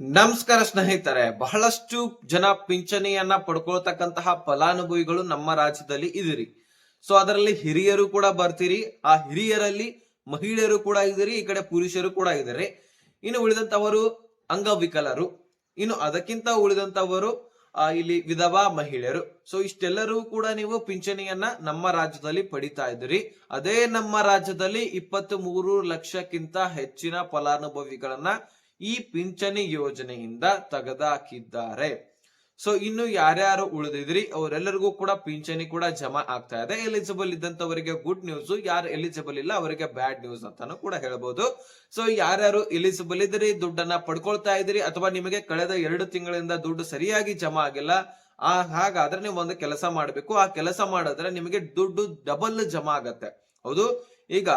ನಮಸ್ಕಾರ ಸ್ನೇಹಿತರೆ ಬಹಳಷ್ಟು ಜನ ಪಿಂಚಣಿಯನ್ನ ಪಡ್ಕೊಳ್ತಕ್ಕಂತಹ ಫಲಾನುಭವಿಗಳು ನಮ್ಮ ರಾಜ್ಯದಲ್ಲಿ ಇದಿರಿ ಸೊ ಅದರಲ್ಲಿ ಹಿರಿಯರು ಕೂಡ ಬರ್ತೀರಿ. ಆ ಹಿರಿಯರಲ್ಲಿ ಮಹಿಳೆಯರು ಕೂಡ ಇದ್ದೀರಿ ಈ ಕಡೆ ಪುರುಷರು ಕೂಡ ಇದ್ದಾರೆ. ಇನ್ನು ಉಳಿದಂತವರು ಅಂಗವಿಕಲರು ಇನ್ನು ಅದಕ್ಕಿಂತ ಉಳಿದಂತವರು ಆ, ಇಲ್ಲಿ ವಿಧವಾ ಮಹಿಳೆಯರು. ಸೊ ಇಷ್ಟೆಲ್ಲರೂ ಕೂಡ ನೀವು ಪಿಂಚಣಿಯನ್ನ ನಮ್ಮ ರಾಜ್ಯದಲ್ಲಿ ಪಡಿತಾ ಇದ್ದೀರಿ. ಅದೇ ನಮ್ಮ ರಾಜ್ಯದಲ್ಲಿ ಇಪ್ಪತ್ತ್ ಮೂರು ಲಕ್ಷಕ್ಕಿಂತ ಹೆಚ್ಚಿನ ಫಲಾನುಭವಿಗಳನ್ನ ಈ ಪಿಂಚಣಿ ಯೋಜನೆಯಿಂದ ತೆಗೆದಾಕಿದ್ದಾರೆ. ಸೊ ಇನ್ನು ಯಾರ್ಯಾರು ಉಳಿದಿದ್ರಿ, ಅವರೆಲ್ಲರಿಗೂ ಕೂಡ ಪಿಂಚಣಿ ಕೂಡ ಜಮಾ ಆಗ್ತಾ ಇದೆ. ಎಲಿಜಿಬಲ್ ಇದ್ದಂತವರಿಗೆ ಗುಡ್ ನ್ಯೂಸ್ ಯಾರು ಎಲಿಜಿಬಲ್ ಇಲ್ಲ, ಅವರಿಗೆ ಬ್ಯಾಡ್ ನ್ಯೂಸ್ ಅಂತಾನು ಕೂಡ ಹೇಳ್ಬೋದು. ಸೊ ಯಾರ್ಯಾರು ಎಲಿಜಿಬಲ್ ಇದ್ರಿ, ದುಡ್ಡನ್ನ ಪಡ್ಕೊಳ್ತಾ ಇದ್ರಿ, ಅಥವಾ ನಿಮಗೆ ಕಳೆದ ಎರಡು ತಿಂಗಳಿಂದ ದುಡ್ಡು ಸರಿಯಾಗಿ ಜಮಾ ಆಗಿಲ್ಲ, ಆ ಹಾಗಾದ್ರೆ ನೀವು ಒಂದು ಕೆಲಸ ಮಾಡಬೇಕು. ಆ ಕೆಲಸ ಮಾಡಿದ್ರೆ ನಿಮಗೆ ದುಡ್ಡು ಡಬಲ್ ಜಮಾ ಆಗತ್ತೆ. ಹೌದು? ಈಗ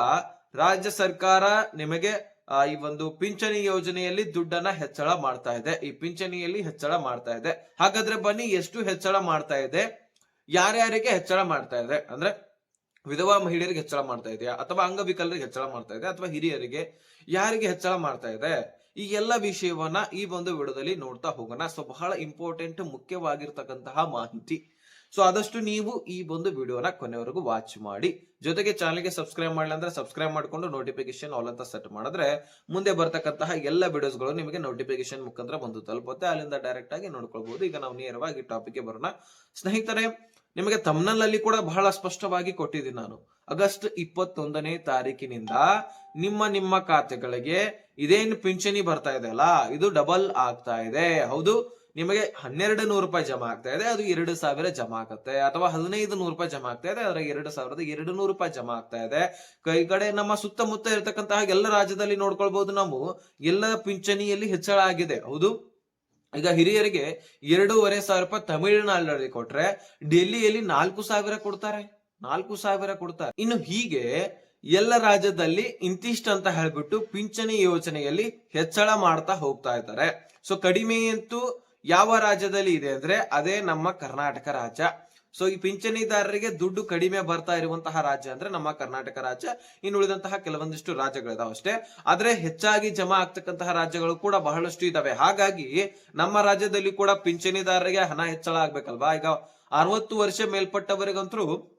ರಾಜ್ಯ ಸರ್ಕಾರ ನಿಮಗೆ ಈ ಒಂದು ಪಿಂಚಣಿ ಯೋಜನೆಯಲ್ಲಿ ದುಡ್ಡನ್ನ ಹೆಚ್ಚಳ ಮಾಡ್ತಾ ಇದೆ. ಈ ಪಿಂಚಣಿಯಲ್ಲಿ ಹೆಚ್ಚಳ ಮಾಡ್ತಾ ಇದೆ. ಹಾಗಾದ್ರೆ ಬನ್ನಿ, ಎಷ್ಟು ಹೆಚ್ಚಳ ಮಾಡ್ತಾ ಇದೆ? ಯಾರ್ಯಾರಿಗೆ ಹೆಚ್ಚಳ ಮಾಡ್ತಾ ಇದೆ? ಅಂದ್ರೆ ವಿಧವಾ ಮಹಿಳೆಯರಿಗೆ ಹೆಚ್ಚಳ ಮಾಡ್ತಾ ಇದೆಯಾ? ಅಥವಾ ಅಂಗವಿಕಲರಿಗೆ ಹೆಚ್ಚಳ ಮಾಡ್ತಾ ಇದೆ? ಅಥವಾ ಹಿರಿಯರಿಗೆ? ಯಾರಿಗೆ ಹೆಚ್ಚಳ ಮಾಡ್ತಾ ಇದೆ? ಈ ಎಲ್ಲ ವಿಷಯವನ್ನ ಈ ಒಂದು ವಿಡಿಯೋದಲ್ಲಿ ನೋಡ್ತಾ ಹೋಗೋಣ. ಸೊ, ಬಹಳ ಇಂಪಾರ್ಟೆಂಟ್ ಮುಖ್ಯವಾಗಿರ್ತಕ್ಕಂತಹ ಮಾಹಿತಿ. ಸೊ ಆದಷ್ಟು ನೀವು ಈ ಒಂದು ವಿಡಿಯೋನ ಕೊನೆವರೆಗೂ ವಾಚ್ ಮಾಡಿ. ಜೊತೆಗೆ ಚಾನಲ್ಗೆ ಸಬ್ಸ್ಕ್ರೈಬ್ ಮಾಡಿಲ್ಲ ಅಂದ್ರೆ ಸಬ್ಸ್ಕ್ರೈಬ್ ಮಾಡಿಕೊಂಡು ನೋಟಿಫಿಕೇಶನ್ ಆಲ್ ಅಂತ ಸೆಟ್ ಮಾಡಿದ್ರೆ ಮುಂದೆ ಬರ್ತಕ್ಕಂತಹ ಎಲ್ಲ ವಿಡಿಯೋಸ್ಗಳು ನಿಮಗೆ ನೋಟಿಫಿಕೇಶನ್ ಮುಖಾಂತರ ಬಂದು ತಲುಪುತ್ತೆ. ಅಲ್ಲಿಂದ ಡೈರೆಕ್ಟ್ ಆಗಿ ನೋಡ್ಕೊಳ್ಬಹುದು ಈಗ ನಾವು ನೇರವಾಗಿ ಟಾಪಿಕ್ಗೆ ಬರೋಣ. ಸ್ನೇಹಿತರೆ, ನಿಮಗೆ ತಮ್ನಲ್ಲಿ ಕೂಡ ಬಹಳ ಸ್ಪಷ್ಟವಾಗಿ ಕೊಟ್ಟಿದ್ದೀನಿ ನಾನು. ಆಗಸ್ಟ್ ಇಪ್ಪತ್ತೊಂದನೇ ತಾರೀಕಿನಿಂದ ನಿಮ್ಮ ನಿಮ್ಮ ಖಾತೆಗಳಿಗೆ ಇದೇನು ಪಿಂಚಣಿ ಬರ್ತಾ ಇದೆ ಅಲ್ಲ? ಇದು ಡಬಲ್ ಆಗ್ತಾ ಇದೆ. ಹೌದು. ನಿಮಗೆ ಹನ್ನೆರಡು ನೂರು ರೂಪಾಯಿ ಜಮಾ ಆಗ್ತಾ ಇದೆ, ಅದು ಎರಡು ಸಾವಿರ ಜಮಾ ಆಗುತ್ತೆ. ಅಥವಾ ಹದಿನೈದು ನೂರು ರೂಪಾಯಿ ಜಮಾ ಆಗ್ತಾ ಇದೆ, ಅದರ ಎರಡು ಸಾವಿರದ ಎರಡು ನೂರು ರೂಪಾಯಿ ಜಮಾ ಆಗ್ತಾ ಇದೆ. ಕೈ ಕಡೆ ನಮ್ಮ ಸುತ್ತಮುತ್ತ ಇರತಕ್ಕಂತಹ ಎಲ್ಲ ರಾಜ್ಯದಲ್ಲಿ ನೋಡ್ಕೊಳ್ಬಹುದು ನಾವು. ಎಲ್ಲ ಪಿಂಚಣಿಯಲ್ಲಿ ಹೆಚ್ಚಳ ಆಗಿದೆ. ಹೌದು. ಈಗ ಹಿರಿಯರಿಗೆ ಎರಡೂವರೆ ಸಾವಿರ ರೂಪಾಯಿ ತಮಿಳುನಾಡಲ್ಲಿ ಕೊಟ್ರೆ, ಡೆಲ್ಲಿಯಲ್ಲಿ ನಾಲ್ಕು ಸಾವಿರ ಕೊಡ್ತಾರೆ. ನಾಲ್ಕು ಸಾವಿರ ಕೊಡ್ತಾರೆ. ಇನ್ನು ಹೀಗೆ ಎಲ್ಲ ರಾಜ್ಯದಲ್ಲಿ ಇಂತಿಷ್ಟು ಅಂತ ಹೇಳ್ಬಿಟ್ಟು ಪಿಂಚಣಿ ಯೋಜನೆಯಲ್ಲಿ ಹೆಚ್ಚಳ ಮಾಡ್ತಾ ಹೋಗ್ತಾ ಇದ್ದಾರೆ. ಸೊ, ಕಡಿಮೆ ಅಂತೂ ಯಾವ ರಾಜ್ಯದಲ್ಲಿ ಇದೆ ಅಂದ್ರೆ ಅದೇ ನಮ್ಮ ಕರ್ನಾಟಕ ರಾಜ್ಯ. ಸೊ ಈ ಪಿಂಚಣಿದಾರರಿಗೆ ದುಡ್ಡು ಕಡಿಮೆ ಬರ್ತಾ ಇರುವಂತಹ ರಾಜ್ಯ ಅಂದ್ರೆ ನಮ್ಮ ಕರ್ನಾಟಕ ರಾಜ್ಯ. ಇನ್ನು ಉಳಿದಂತಹ ಕೆಲವೊಂದಿಷ್ಟು ರಾಜ್ಯಗಳಿದಾವೆ ಅಷ್ಟೇ. ಆದ್ರೆ ಹೆಚ್ಚಾಗಿ ಜಮಾ ಆಗ್ತಕ್ಕಂತಹ ರಾಜ್ಯಗಳು ಕೂಡ ಬಹಳಷ್ಟು ಇದಾವೆ. ಹಾಗಾಗಿ ನಮ್ಮ ರಾಜ್ಯದಲ್ಲಿ ಕೂಡ ಪಿಂಚಣಿದಾರರಿಗೆ ಹಣ ಹೆಚ್ಚಳ ಆಗ್ಬೇಕಲ್ವಾ? ಈಗ ಅರವತ್ತು ವರ್ಷ ಮೇಲ್ಪಟ್ಟವರಿಗಂತರೂ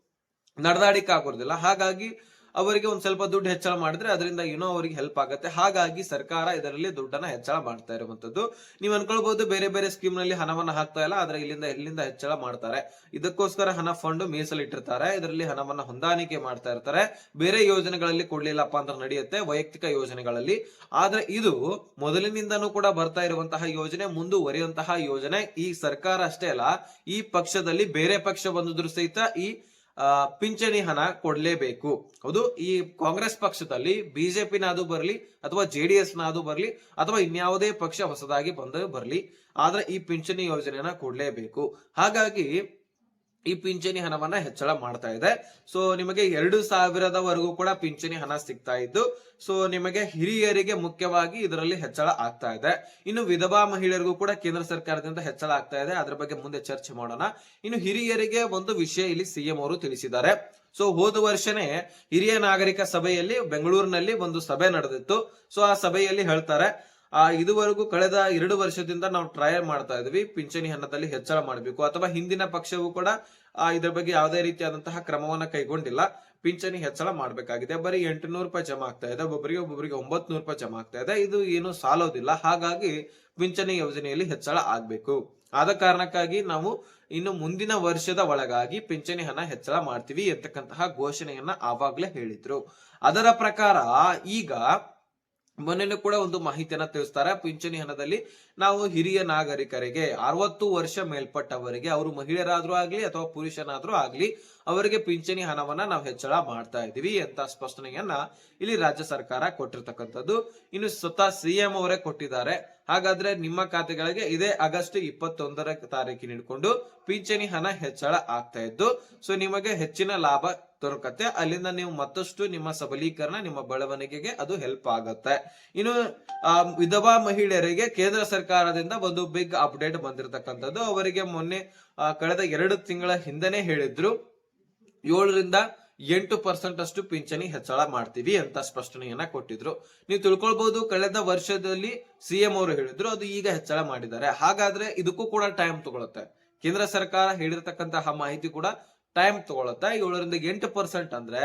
ನಡೆದಾಡಿಕ್ ಆಗೋದಿಲ್ಲ. ಹಾಗಾಗಿ ಅವರಿಗೆ ಒಂದು ಸ್ವಲ್ಪ ದುಡ್ಡು ಹೆಚ್ಚಳ ಮಾಡಿದ್ರೆ ಅದರಿಂದ ಏನೋ ಅವರಿಗೆ ಹೆಲ್ಪ್ ಆಗುತ್ತೆ. ಹಾಗಾಗಿ ಸರ್ಕಾರ ಇದರಲ್ಲಿ ದುಡ್ಡನ್ನ ಹೆಚ್ಚಳ ಮಾಡ್ತಾ ಇರುವಂತದ್ದು. ನೀವು ಅನ್ಕೊಳ್ಬಹುದು ಬೇರೆ ಬೇರೆ ಸ್ಕೀಮ್ನಲ್ಲಿ ಹಣವನ್ನ ಹಾಕ್ತಾ ಇಲ್ಲ, ಆದ್ರೆ ಇಲ್ಲಿಂದ ಇಲ್ಲಿಂದ ಹೆಚ್ಚಳ ಮಾಡ್ತಾರೆ. ಇದಕ್ಕೋಸ್ಕರ ಹಣ ಫಂಡ್ ಮೀಸಲಿಟ್ಟಿರ್ತಾರೆ ಇದರಲ್ಲಿ ಹಣವನ್ನ ಹೊಂದಾಣಿಕೆ ಮಾಡ್ತಾ ಇರ್ತಾರೆ. ಬೇರೆ ಯೋಜನೆಗಳಲ್ಲಿ ಕೊಡ್ಲಿಲ್ಲಪ್ಪ ಅಂತ ನಡೆಯುತ್ತೆ, ವೈಯಕ್ತಿಕ ಯೋಜನೆಗಳಲ್ಲಿ. ಆದ್ರೆ ಇದು ಮೊದಲಿನಿಂದನೂ ಕೂಡ ಬರ್ತಾ ಇರುವಂತಹ ಯೋಜನೆ, ಮುಂದುವರಿಯುವಂತಹ ಯೋಜನೆ. ಈ ಸರ್ಕಾರ ಅಷ್ಟೇ ಅಲ್ಲ, ಈ ಪಕ್ಷದಲ್ಲಿ ಬೇರೆ ಪಕ್ಷ ಬಂದಿದ್ರು ಸಹಿತ ಈ ಪಿಂಚಣಿ ಹಣ ಕೊಡ್ಲೇಬೇಕು. ಹೌದು, ಈ ಕಾಂಗ್ರೆಸ್ ಪಕ್ಷದಲ್ಲಿ ಬಿಜೆಪಿನಾದು ಬರಲಿ ಅಥವಾ ಜೆ ಡಿ ಎಸ್ ನಾದು ಬರಲಿ ಅಥವಾ ಇನ್ಯಾವುದೇ ಪಕ್ಷ ಹೊಸದಾಗಿ ಬಂದ ಬರಲಿ, ಆದ್ರೆ ಈ ಪಿಂಚಣಿ ಯೋಜನೆಯನ್ನ ಕೊಡ್ಲೇಬೇಕು. ಹಾಗಾಗಿ ಈ ಪಿಂಚಣಿ ಹಣವನ್ನ ಹೆಚ್ಚಳ ಮಾಡ್ತಾ ಇದೆ. ಸೊ ನಿಮಗೆ ಎರಡು ಸಾವಿರದವರೆಗೂ ಕೂಡ ಪಿಂಚಣಿ ಹಣ ಸಿಗ್ತಾ ಇದ್ದು ಸೊ ನಿಮಗೆ ಹಿರಿಯರಿಗೆ ಮುಖ್ಯವಾಗಿ ಇದರಲ್ಲಿ ಹೆಚ್ಚಳ ಆಗ್ತಾ ಇದೆ. ಇನ್ನು ವಿಧವಾ ಮಹಿಳೆಯರಿಗೂ ಕೂಡ ಕೇಂದ್ರ ಸರ್ಕಾರದಿಂದ ಹೆಚ್ಚಳ ಆಗ್ತಾ ಇದೆ. ಅದ್ರ ಬಗ್ಗೆ ಮುಂದೆ ಚರ್ಚೆ ಮಾಡೋಣ. ಇನ್ನು ಹಿರಿಯರಿಗೆ ಒಂದು ವಿಷಯ ಇಲ್ಲಿ ಸಿಎಂ ಅವರು ತಿಳಿಸಿದ್ದಾರೆ. ಸೊ ಹೋದ ವರ್ಷನೇ ಹಿರಿಯ ನಾಗರಿಕ ಸಭೆಯಲ್ಲಿ ಬೆಂಗಳೂರಿನಲ್ಲಿ ಒಂದು ಸಭೆ ನಡೆದಿತ್ತು. ಸೊ ಆ ಸಭೆಯಲ್ಲಿ ಹೇಳ್ತಾರೆ ಆ, ಇದುವರೆಗೂ ಕಳೆದ ಎರಡು ವರ್ಷದಿಂದ ನಾವು ಟ್ರೈ ಮಾಡ್ತಾ ಇದ್ವಿ. ಪಿಂಚಣಿ ಹಣದಲ್ಲಿ ಹೆಚ್ಚಳ ಮಾಡಬೇಕು. ಅಥವಾ ಹಿಂದಿನ ಪಕ್ಷವು ಕೂಡ ಇದರ ಬಗ್ಗೆ ಯಾವುದೇ ರೀತಿಯಾದಂತಹ ಕ್ರಮವನ್ನ ಕೈಗೊಂಡಿಲ್ಲ. ಪಿಂಚಣಿ ಹೆಚ್ಚಳ ಮಾಡಬೇಕಾಗಿದೆ. ಬರೀ ಎಂಟುನೂರು ರೂಪಾಯಿ ಜಮಾ ಆಗ್ತಾ ಇದೆ. ಒಬ್ಬೊಬ್ಬರಿಗೆ ಒಬ್ಬೊಬ್ಬರಿಗೆ ಒಂಬತ್ತು ರೂಪಾಯಿ ಜಮಾ ಆಗ್ತಾ ಇದೆ. ಇದು ಏನು ಸಾಲೋದಿಲ್ಲ. ಹಾಗಾಗಿ ಪಿಂಚಣಿ ಯೋಜನೆಯಲ್ಲಿ ಹೆಚ್ಚಳ ಆಗ್ಬೇಕು. ಆದ ಕಾರಣಕ್ಕಾಗಿ ನಾವು ಇನ್ನು ಮುಂದಿನ ವರ್ಷದ ಒಳಗಾಗಿ ಪಿಂಚಣಿ ಹಣ ಹೆಚ್ಚಳ ಮಾಡ್ತೀವಿ ಎಂತಕ್ಕಂತಹ ಘೋಷಣೆಯನ್ನ ಆವಾಗ್ಲೇ ಹೇಳಿದ್ರು. ಅದರ ಪ್ರಕಾರ ಈಗ ಮೊನ್ನೆನೂ ಕೂಡ ಒಂದು ಮಾಹಿತಿಯನ್ನ ತಿಳಿಸ್ತಾರೆ. ಪಿಂಚಣಿ ಹಣದಲ್ಲಿ ನಾವು ಹಿರಿಯ ನಾಗರಿಕರಿಗೆ ಅರವತ್ತು ವರ್ಷ ಮೇಲ್ಪಟ್ಟವರಿಗೆ, ಅವರು ಮಹಿಳೆಯರಾದ್ರೂ ಆಗ್ಲಿ ಅಥವಾ ಪುರುಷನಾದ್ರೂ ಆಗ್ಲಿ, ಅವರಿಗೆ ಪಿಂಚಣಿ ಹಣವನ್ನ ನಾವು ಹೆಚ್ಚಳ ಮಾಡ್ತಾ ಇದೀವಿ ಅಂತ ಸ್ಪಷ್ಟನೆಯನ್ನ ಇಲ್ಲಿ ರಾಜ್ಯ ಸರ್ಕಾರ ಕೊಟ್ಟಿರ್ತಕ್ಕಂಥದ್ದು. ಇನ್ನು ಸ್ವತಃ ಸಿಎಂ ಅವರೇ ಕೊಟ್ಟಿದ್ದಾರೆ. ಹಾಗಾದ್ರೆ ನಿಮ್ಮ ಖಾತೆಗಳಿಗೆ ಇದೇ ಆಗಸ್ಟ್ ಇಪ್ಪತ್ತೊಂದರ ತಾರೀಕಿನ ಹಿಡ್ಕೊಂಡು ಪಿಂಚಣಿ ಹಣ ಹೆಚ್ಚಳ ಆಗ್ತಾ ಇದ್ದು, ಸೊ ನಿಮಗೆ ಹೆಚ್ಚಿನ ಲಾಭ ದೊರಕತ್ತೆ. ಅಲ್ಲಿಂದ ನೀವು ಮತ್ತಷ್ಟು ನಿಮ್ಮ ಸಬಲೀಕರಣ, ನಿಮ್ಮ ಬೆಳವಣಿಗೆಗೆ ಅದು ಹೆಲ್ಪ್ ಆಗತ್ತೆ. ಇನ್ನು ವಿಧವಾ ಮಹಿಳೆಯರಿಗೆ ಕೇಂದ್ರ ಸರ್ಕಾರದಿಂದ ಒಂದು ಬಿಗ್ ಅಪ್ಡೇಟ್ ಬಂದಿರತಕ್ಕಂಥದ್ದು. ಅವರಿಗೆ ಮೊನ್ನೆ ಕಳೆದ ಎರಡು ತಿಂಗಳ ಹಿಂದೆನೆ ಹೇಳಿದ್ರು. ಏಳರಿಂದ ಎಂಟು ಪರ್ಸೆಂಟ್ ಅಷ್ಟು ಪಿಂಚಣಿ ಹೆಚ್ಚಳ ಮಾಡ್ತೀವಿ ಅಂತ ಸ್ಪಷ್ಟನೆಯನ್ನ ಕೊಟ್ಟಿದ್ರು. ನೀವು ತಿಳ್ಕೊಳ್ಬಹುದು ಕಳೆದ ವರ್ಷದಲ್ಲಿ ಸಿಎಂ ಅವರು ಹೇಳಿದ್ರು, ಅದು ಈಗ ಹೆಚ್ಚಳ ಮಾಡಿದ್ದಾರೆ. ಹಾಗಾದ್ರೆ ಇದಕ್ಕೂ ಕೂಡ ಟೈಮ್ ತಗೊಳುತ್ತೆ. ಕೇಂದ್ರ ಸರ್ಕಾರ ಹೇಳಿರ್ತಕ್ಕಂತಹ ಮಾಹಿತಿ ಕೂಡ ಟೈಮ್ ತಗೊಳುತ್ತೆ ಏಳರಿಂದ ಎಂಟು ಪರ್ಸೆಂಟ್ ಅಂದ್ರೆ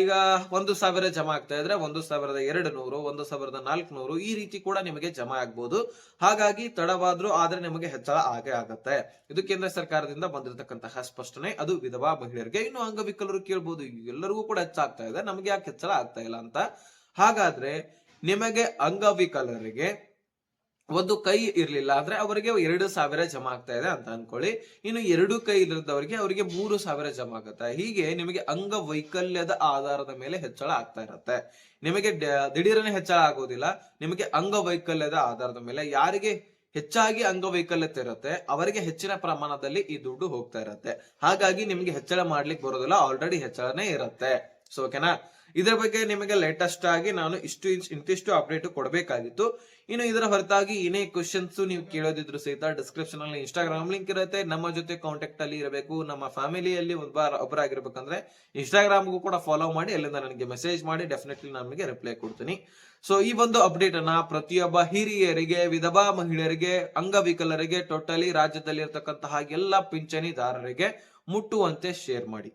ಈಗ ಒಂದು ಸಾವಿರ ಜಮಾ ಆಗ್ತಾ ಇದ್ರೆ ಒಂದು ಸಾವಿರದ ಎರಡು ನೂರು ಒಂದು ಸಾವಿರದ ನಾಲ್ಕುನೂರು ಈ ರೀತಿ ಕೂಡ ನಿಮಗೆ ಜಮಾ ಆಗ್ಬೋದು. ಹಾಗಾಗಿ ತಡವಾದ್ರೂ ಆದ್ರೆ ನಿಮಗೆ ಹೆಚ್ಚಳ ಆಗೇ ಆಗತ್ತೆ. ಇದು ಕೇಂದ್ರ ಸರ್ಕಾರದಿಂದ ಬಂದಿರತಕ್ಕಂತಹ ಸ್ಪಷ್ಟನೆ. ಅದು ವಿಧವಾ ಮಹಿಳೆಯರಿಗೆ, ಇನ್ನು ಅಂಗವಿಕಲರು ಕೇಳ್ಬೋದು, ಎಲ್ಲರಿಗೂ ಕೂಡ ಹೆಚ್ಚಾಗ್ತಾ ಇದೆ. ನಮಗೆ ಯಾಕೆ ಹೆಚ್ಚಳ ಆಗ್ತಾ ಇಲ್ಲ ಅಂತ? ಹಾಗಾದ್ರೆ ನಿಮಗೆ ಅಂಗವಿಕಲರಿಗೆ ಒಂದು ಕೈ ಇರಲಿಲ್ಲ ಅಂದ್ರೆ ಅವರಿಗೆ ಎರಡು ಸಾವಿರ ಜಮಾ ಆಗ್ತಾ ಇದೆ ಅಂತ ಅನ್ಕೊಳ್ಳಿ. ಇನ್ನು ಎರಡು ಕೈ ಇಲ್ಲದವರಿಗೆ ಅವರಿಗೆ ಮೂರು ಸಾವಿರ ಜಮಾ ಆಗುತ್ತೆ. ಹೀಗೆ ನಿಮಗೆ ಅಂಗವೈಕಲ್ಯದ ಆಧಾರದ ಮೇಲೆ ಹೆಚ್ಚಳ ಆಗ್ತಾ ಇರತ್ತೆ. ನಿಮಗೆ ದಿಢೀರನೆ ಹೆಚ್ಚಳ ಆಗೋದಿಲ್ಲ. ನಿಮಗೆ ಅಂಗವೈಕಲ್ಯದ ಆಧಾರದ ಮೇಲೆ ಯಾರಿಗೆ ಹೆಚ್ಚಾಗಿ ಅಂಗವೈಕಲ್ಯತೆ ಇರುತ್ತೆ, ಅವರಿಗೆ ಹೆಚ್ಚಿನ ಪ್ರಮಾಣದಲ್ಲಿ ಈ ದುಡ್ಡು ಹೋಗ್ತಾ ಇರತ್ತೆ. ಹಾಗಾಗಿ ನಿಮಗೆ ಹೆಚ್ಚಳ ಮಾಡ್ಲಿಕ್ಕೆ ಬರೋದಿಲ್ಲ. ಆಲ್ರೆಡಿ ಹೆಚ್ಚಳನೇ ಇರುತ್ತೆ. ಸೊ ಓಕೆನಾ ಇದ್ರ ಬಗ್ಗೆ ನಿಮಗೆ ಲೇಟೆಸ್ಟ್ ಆಗಿ ನಾನು ಇಷ್ಟು ಇಂತಿಷ್ಟು ಅಪ್ಡೇಟ್ ಕೊಡಬೇಕಾಗಿತ್ತು. ಇನ್ನು ಇದರ ಹೊರತಾಗಿ ಏನೇ ಕ್ವಶನ್ಸ್ ನೀವು ಕೇಳೋದಿದ್ರು ಸಹಿತ ಡಿಸ್ಕ್ರಿಪ್ಷನ್ ಅಲ್ಲಿ ಇನ್ಸ್ಟಾಗ್ರಾಮ್ ಲಿಂಕ್ ಇರುತ್ತೆ. ನಮ್ಮ ಜೊತೆ ಕಾಂಟ್ಯಾಕ್ಟ್ ಅಲ್ಲಿ ಇರಬೇಕು. ನಮ್ಮ ಫ್ಯಾಮಿಲಿಯಲ್ಲಿ ಒಬ್ಬ ಒಬ್ಬರಾಗಿರ್ಬೇಕಂದ್ರೆ ಇನ್ಸ್ಟಾಗ್ರಾಮ್ಗೂ ಕೂಡ ಫಾಲೋ ಮಾಡಿ, ಅಲ್ಲಿಂದ ನನಗೆ ಮೆಸೇಜ್ ಮಾಡಿ ಡೆಫಿನೆಟ್ಲಿ ನಿಮಗೆ ರಿಪ್ಲೈ ಕೊಡ್ತೀನಿ. ಸೊ ಈ ಒಂದು ಅಪ್ಡೇಟ್ ಅನ್ನ ಪ್ರತಿಯೊಬ್ಬ ಹಿರಿಯರಿಗೆ, ವಿಧವಾ ಮಹಿಳೆಯರಿಗೆ, ಅಂಗವಿಕಲರಿಗೆ ಟೋಟಲಿ ರಾಜ್ಯದಲ್ಲಿ ಇರತಕ್ಕಂತಹ ಎಲ್ಲ ಪಿಂಚಣಿದಾರರಿಗೆ ಮುಟ್ಟುವಂತೆ ಶೇರ್ ಮಾಡಿ.